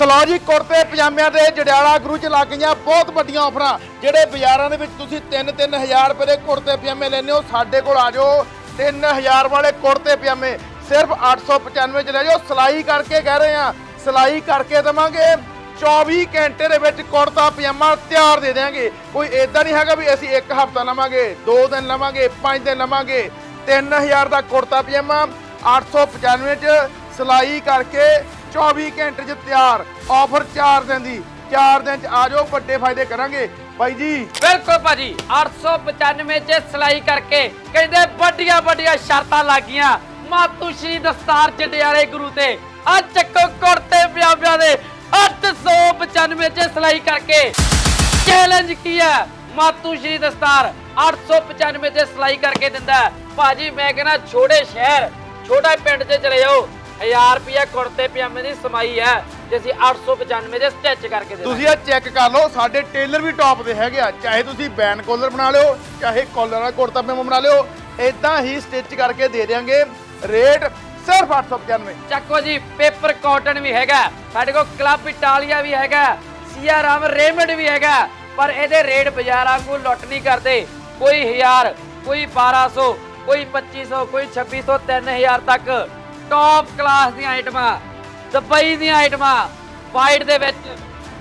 Slow ਜੀ ਕੁੜਤੇ ਪਜਾਮਿਆਂ ਦੇ ਜੜਿਆਲਾ ਗੁਰੂ ਚ ਲੱਗ ਗਈਆਂ, ਬਹੁਤ ਵੱਡੀਆਂ ਆਫਰਾਂ। ਜਿਹੜੇ ਬਾਜ਼ਾਰਾਂ ਦੇ ਵਿੱਚ ਤੁਸੀਂ 3-3000 ਰੁਪਏ ਦੇ ਕੁੜਤੇ ਪਜਾਮੇ ਲੈਣੇ ਹੋ, ਸਾਡੇ ਕੋਲ ਆ ਜਾਓ। 3000 ਵਾਲੇ ਕੁੜਤੇ ਪਜਾਮੇ, ਸਿਰਫ 895 ਚ ਲੈ ਜਾਓ। ਸਿਲਾਈ ਕਰਕੇ ਕਹਿ ਰਹੇ ਆ ਸਿਲਾਈ ਕਰਕੇ ਦਵਾਂਗੇ। 24 ਘੰਟੇ ਦੇ ਵਿੱਚ ਕੁੜਤਾ ਪਜਾਮਾ ਤਿਆਰ ਦੇ ਦੇਵਾਂਗੇ ਕੋਈ ਏਦਾਂ ਨਹੀਂ ਹੈਗਾ ਵੀ ਅਸੀਂ ਇੱਕ ਹਫ਼ਤਾ ਲਵਾਂਗੇ 2 ਦਿਨ ਲਵਾਂਗੇ 5 ਦਿਨ ਲਵਾਂਗੇ। 3000 ਦਾ ਕੁੜਤਾ ਪਜਾਮਾ 895 ਚ ਸਿਲਾਈ ਕਰਕੇ 24 ਘੰਟੇ ਚ ਤਿਆਰ। ਆਫਰ 4 ਦਿਨ ਦੀ। 4 ਦਿਨ ਚ ਆ ਜਾਓ, ਵੱਡੇ ਫਾਇਦੇ ਕਰਾਂਗੇ। ਬਾਈ ਜੀ। ਬਿਲਕੁਲ ਭਾਜੀ 895 ਚ ਸਿਲਾਈ ਕਰਕੇ ਕਹਿੰਦੇ ਵੱਡੀਆਂ ਵੱਡੀਆਂ ਸ਼ਰਤਾਂ ਲੱਗੀਆਂ। ਮਾਤੂ ਸ਼੍ਰੀ ਦਸਤਾਰ ਜੰਡਿਆਲੇ ਗੁਰੂ ਤੇ। ਆ ਚੱਕੋ ਕੁੜਤੇ ਪਿਆਮਿਆਂ ਦੇ। 895 ਚ ਸਿਲਾਈ ਕਰਕੇ। ਚੈਲੰਜ ਕੀ ਹੈ? ਮਾਤੂ ਸ਼੍ਰੀ ਦਸਤਾਰ 895 ਚ ਸਿਲਾਈ ਕਰਕੇ ਦਿੰਦਾ। ਭਾਜੀ, ਮੈਂ ਕਹਿੰਦਾ ਛੋਟੇ ਸ਼ਹਿਰ, ਛੋਟਾ ਪਿੰਡ 'ਚ ਚਲੇ ਜਾਓ। 1000 ਰੁਪਿਆ ਕੁੜਤੇ ਪਜਾਮੇ ਦੀ ਸਮਾਈ ਹੈ ਜੇ ਅਸੀਂ 895 ਦੇ ਸਟਿਚ ਕਰਕੇ ਦੇ ਤੁਸੀਂ ਇਹ ਚੈੱਕ ਕਰ ਲਓ ਸਾਡੇ ਟੇਲਰ ਵੀ ਟੌਪ ਦੇ ਹੈਗੇ ਆ। ਚਾਹੇ ਤੁਸੀਂ ਬੈਨ ਕੋਲਰ ਬਣਾ ਲਿਓ ਚਾਹੇ ਕਾਲਰ ਵਾਲਾ ਕੁੜਤਾ ਪਜਾਮਾ ਬਣਾ ਲਿਓ ਇਦਾਂ ਹੀ ਸਟਿਚ ਕਰਕੇ ਦੇ ਦੇਵਾਂਗੇ ਰੇਟ ਸਿਰਫ 895 ਚੱਕੋ ਜੀ ਪੇਪਰ ਕਾਟਨ ਵੀ ਹੈਗਾ ਸਾਡੇ ਕੋਲ ਕਲੱਬ ਇਟਾਲੀਆ ਵੀ ਹੈਗਾ ਸੀਆ ਰਾਮ ਰੇਮੰਡ ਵੀ ਹੈਗਾ ਪਰ ਇਹਦੇ ਰੇਟ ਬਾਜ਼ਾਰਾਂ ਨੂੰ ਲੁੱਟ ਨਹੀਂ ਕਰਦੇ। ਕੋਈ 1000 ਕੋਈ 1200 ਕੋਈ 2500 ਕੋਈ 2600 3000 ਤੱਕ। ਟੌਪ ਕਲਾਸ ਦੀਆਂ ਆਈਟਮਾਂ ਦੁਬਈ ਦੀਆਂ ਆਈਟਮਾਂ ਵਾਈਟ ਦੇ ਵਿੱਚ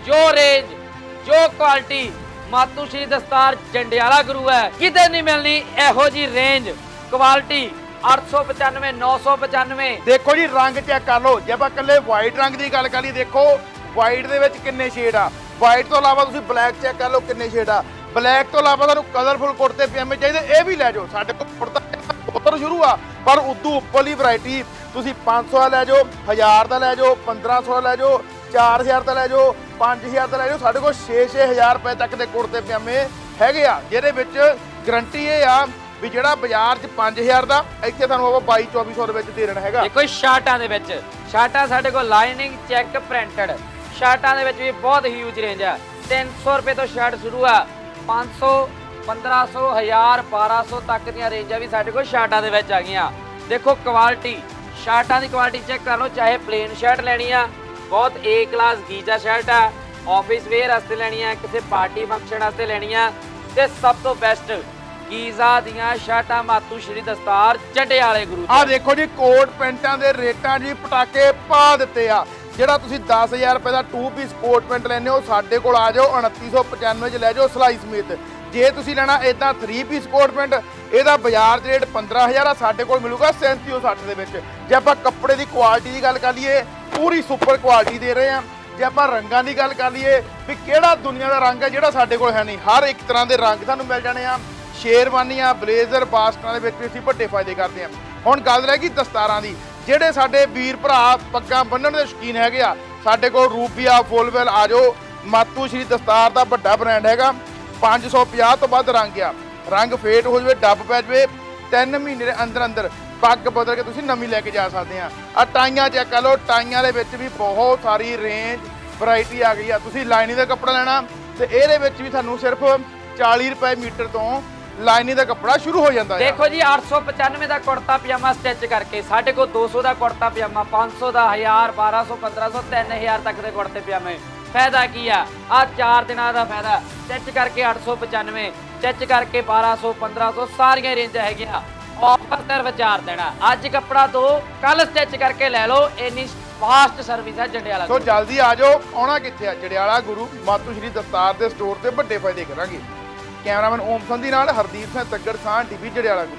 ਜੋ ਰੇਂਜ ਜੋ ਕੁਆਲਿਟੀ ਮਾਤੂ ਸ਼੍ਰੀ ਦਸਤਾਰ ਜੰਡਿਆਲਾ ਗੁਰੂ ਹੈ, ਕਿਤੇ ਨਹੀਂ ਮਿਲਣੀ ਇਹੋ ਜੀ ਰੇਂਜ ਕੁਆਲਿਟੀ 895 995 ਦੇਖੋ ਜੀ, ਰੰਗ ਚੈੱਕ ਕਰ ਲਓ। ਜੇ ਆਪਾਂ ਇਕੱਲੇ ਵਾਈਟ ਰੰਗ ਦੀ ਗੱਲ ਕਰੀਏ, ਦੇਖੋ ਵਾਈਟ ਦੇ ਵਿੱਚ ਕਿੰਨੇ ਸ਼ੇਡ ਆ। ਵਾਈਟ ਤੋਂ ਇਲਾਵਾ ਤੁਸੀਂ ਬਲੈਕ ਚੈੱਕ ਕਰ ਲਓ ਕਿੰਨੇ ਸ਼ੇਡ ਆ। ਬਲੈਕ ਤੋਂ ਇਲਾਵਾ ਤੁਹਾਨੂੰ ਕਲਰਫੁਲ ਕੁੜਤੇ ਪਜਾਮੇ ਚਾਹੀਦੇ, ਇਹ ਵੀ ਲੈ ਜਾਓ। ਸਾਡੇ ਕੋਲ ਕੁੜਤਾ ਉੱਤਰ ਸ਼ੁਰੂ ਆ, ਪਰ ਉਦੋਂ ਉੱਪਰਲੀ ਵੈਰਾਈਟੀ ਤੁਸੀਂ 500 ਦਾ ਲੈ ਜਾਓ 1000 ਦਾ ਲੈ ਜਾਓ 1500 ਦਾ ਲੈ ਜਾਓ 4000 ਦਾ ਲੈ ਜਾਓ 5000 ਦਾ ਲੈ ਜਾਓ, ਸਾਡੇ ਕੋਲ 6-6000 ਰੁਪਏ ਤੱਕ ਦੇ ਕੁੜਤੇ ਪਜਾਮੇ ਹੈਗੇ ਆ, ਜਿਹਦੇ ਵਿੱਚ ਗਰੰਟੀ ਇਹ ਆ ਵੀ ਜਿਹੜਾ ਬਾਜ਼ਾਰ 'ਚ 5000 ਦਾ, ਇੱਥੇ ਤੁਹਾਨੂੰ ਆਪਾਂ 22-2400 ਦੇ ਵਿੱਚ ਦੇ ਦੇਣਾ ਹੈਗਾ। ਦੇਖੋ ਸ਼ਰਟਾਂ ਦੇ ਵਿੱਚ, ਸ਼ਰਟਾਂ ਸਾਡੇ ਕੋਲ ਲਾਈਨਿੰਗ ਚੈੱਕ ਪ੍ਰਿੰਟਡ ਸ਼ਰਟਾਂ ਦੇ ਵਿੱਚ ਵੀ ਬਹੁਤ ਹਿਊਜ ਰੇਂਜ ਆ। 300 ਰੁਪਏ ਤੋਂ ਸ਼ਰਟ ਸ਼ੁਰੂ ਆ 500 1500 1000 1200 ਤੱਕ ਦੀਆਂ ਰੇਂਜਾਂ ਵੀ ਸਾਡੇ ਕੋਲ ਸ਼ਰਟਾਂ ਦੇ ਵਿੱਚ ਆ ਗਈਆਂ। ਦੇਖੋ ਕੁਆਲਿਟੀ ਸ਼ਰਟਾਂ ਦੀ ਕੁਆਲਿਟੀ ਚੈੱਕ ਕਰ ਲਓ ਚਾਹੇ ਪਲੇਨ ਸ਼ਰਟ ਲੈਣੀ ਆ ਬਹੁਤ ਏ ਕਲਾਸ ਗੀਜਾ ਸ਼ਰਟ ਆ ਆਫਿਸ ਵੇਅਰ ਵਾਸਤੇ ਲੈਣੀ ਆ ਕਿਸੇ ਪਾਰਟੀ ਫੰਕਸ਼ਨ ਵਾਸਤੇ ਲੈਣੀ ਆ ਤੇ ਸਭ ਤੋਂ ਬੈਸਟ ਗੀਜ਼ਾ ਦੀਆਂ ਸ਼ਰਟਾਂ ਮਾਤੂ ਸ਼੍ਰੀ ਦਸਤਾਰ ਜੰਡਿਆਲੇ ਗੁਰੂ ਆ। ਦੇਖੋ ਜੀ ਕੋਟ ਪੈਂਟਾਂ ਦੇ ਰੇਟਾਂ ਜੀ ਪਟਾਕੇ ਪਾ ਦਿੱਤੇ ਆ ਜਿਹੜਾ ਤੁਸੀਂ 10000 ਰੁਪਏ ਦਾ 2 ਪੀਸ ਕੋਟ ਪੈਂਟ ਲੈਨੇ ਹੋ ਸਾਡੇ ਕੋਲ ਆ ਜਾਓ 2995 ਚ ਲੈ ਜਾਓ ਸਲਾਈ ਸਮੇਤ ਜੇ ਤੁਸੀਂ ਲੈਣਾ ਇਦਾਂ 3 ਪੀਸ ਕੋਟ ਪੈਂਟ ਇਹਦਾ ਬਾਜ਼ਾਰ 'ਚ ਰੇਟ 15000 ਆ, ਸਾਡੇ ਕੋਲ ਮਿਲੂਗਾ 3760 ਦੇ ਵਿੱਚ। ਜੇ ਆਪਾਂ ਕੱਪੜੇ ਦੀ ਕੁਆਲਿਟੀ ਦੀ ਗੱਲ ਕਰ ਲਈਏ, ਪੂਰੀ ਸੁਪਰ ਕੁਆਲਿਟੀ ਦੇ ਰਹੇ ਆ ਜੇ ਆਪਾਂ ਰੰਗਾਂ ਦੀ ਗੱਲ ਕਰ ਲਈਏ, ਵੀ ਕਿਹੜਾ ਦੁਨੀਆ ਦਾ ਰੰਗ ਹੈ ਜਿਹੜਾ ਸਾਡੇ ਕੋਲ ਹੈ ਨਹੀਂ। ਹਰ ਇੱਕ ਤਰ੍ਹਾਂ ਦੇ ਰੰਗ ਤੁਹਾਨੂੰ ਮਿਲ ਜਾਣੇ ਆ। ਸ਼ੇਰਵਾਨੀਆਂ, ਬਲੇਜ਼ਰ ਬਾਸਟਾਂ ਦੇ ਵਿੱਚ ਵੀ ਅਸੀਂ ਵੱਡੇ ਫਾਇਦੇ ਕਰਦੇ ਹਾਂ। ਹੁਣ ਗੱਲ ਰਹਿ ਗਈ ਦਸਤਾਰਾਂ ਦੀ। ਜਿਹੜੇ ਸਾਡੇ ਵੀਰ ਭਰਾ ਪੱਗਾਂ ਬੰਨਣ ਦੇ ਸ਼ੌਕੀਨ ਹੈਗੇ ਆ, ਸਾਡੇ ਕੋਲ ਰੂਬੀਆ, ਫੁੱਲਵੈਲ, ਆ ਜਾਓ। ਮਾਤੂ ਸ਼੍ਰੀ ਦਸਤਾਰ ਦਾ ਵੱਡਾ ਬ੍ਰਾਂਡ ਹੈਗਾ। 550 ਤੋਂ ਵੱਧ ਰੰਗ ਆ। ਰੰਗ ਫੇਟ ਹੋ ਜਾਵੇ, ਡੱਬ ਪੈ ਜਵੇ 3 ਮਹੀਨੇ ਦੇ ਅੰਦਰ ਅੰਦਰ ਪੱਗ ਬਦਲ ਕੇ ਤੁਸੀਂ ਨਵੀਂ ਲੈ ਕੇ ਜਾ ਸਕਦੇ ਆ। ਆ ਟਾਈਆਂ ਚੈੱਕ ਕਰ ਲਓ, ਟਾਈਆਂ ਦੇ ਵਿੱਚ ਵੀ ਬਹੁਤ ਸਾਰੀ ਰੇਂਜ ਵੈਰਾਈਟੀ ਆ ਗਈ ਆ। ਤੁਸੀਂ ਲਾਈਨਿੰਗ ਦਾ ਕੱਪੜਾ ਲੈਣਾ ਤੇ ਇਹਦੇ ਵਿੱਚ ਵੀ ਤੁਹਾਨੂੰ ਸਿਰਫ 40 ਰੁਪਏ ਮੀਟਰ ਤੋਂ ਲਾਈਨਿੰਗ ਦਾ ਕੱਪੜਾ ਸ਼ੁਰੂ ਹੋ ਜਾਂਦਾ ਹੈ ਦੇਖੋ ਜੀ 895 ਦਾ ਕੁੜਤਾ ਪਜਾਮਾ ਸਟਿਚ ਕਰਕੇ, ਸਾਡੇ ਕੋਲ 200 ਦਾ ਕੁੜਤਾ ਪਜਾਮਾ 500 ਦਾ 1000 1200 1500 3000 ਤੱਕ ਦੇ ਕੁੜਤੇ ਪਜਾਮੇ। ਫਾਇਦਾ ਕੀ ਆ? ਆ 4 ਦਿਨਾਂ ਦਾ ਫਾਇਦਾ। ਸਟਿਚ ਕਰਕੇ 895 ਸਟਿਚ ਕਰਕੇ 1200 1500 ਸਾਰੀਆਂ ਰੇਂਜਾਂ ਹੈਗੀਆਂ। ਆਫਰ ਸਿਰਫ 4 ਦੇਣਾ ਅੱਜ ਕੱਪੜਾ ਦੋ ਕੱਲ ਸਟਿਚ ਕਰਕੇ ਲੈ ਲਓ। ਇੰਨੀ ਫਾਸਟ ਸਰਵਿਸ ਹੈ ਜੰਡਿਆਲਾ ਸੋ ਜਲਦੀ ਆ ਜਾਓ। ਆਉਣਾ ਕਿੱਥੇ ਆ? ਜੜਿਆਲਾ ਗੁਰੂ ਮਾਤੂ ਸ਼੍ਰੀ ਦਸਤਾਰ ਦੇ ਸਟੋਰ ਤੇ ਵੱਡੇ ਫਾਇਦੇ ਕਰਾਂਗੇ। ਕੈਮਰਾਮੈਨ ਓਮ ਸੰਧੀ ਨਾਲ ਹਰਦੀਪ ਸਿੰਘ ਤੱਗੜ ਸਾਹ ਟੀਵੀ ਜੜਿਆਲਾ ਗੁਰੂ।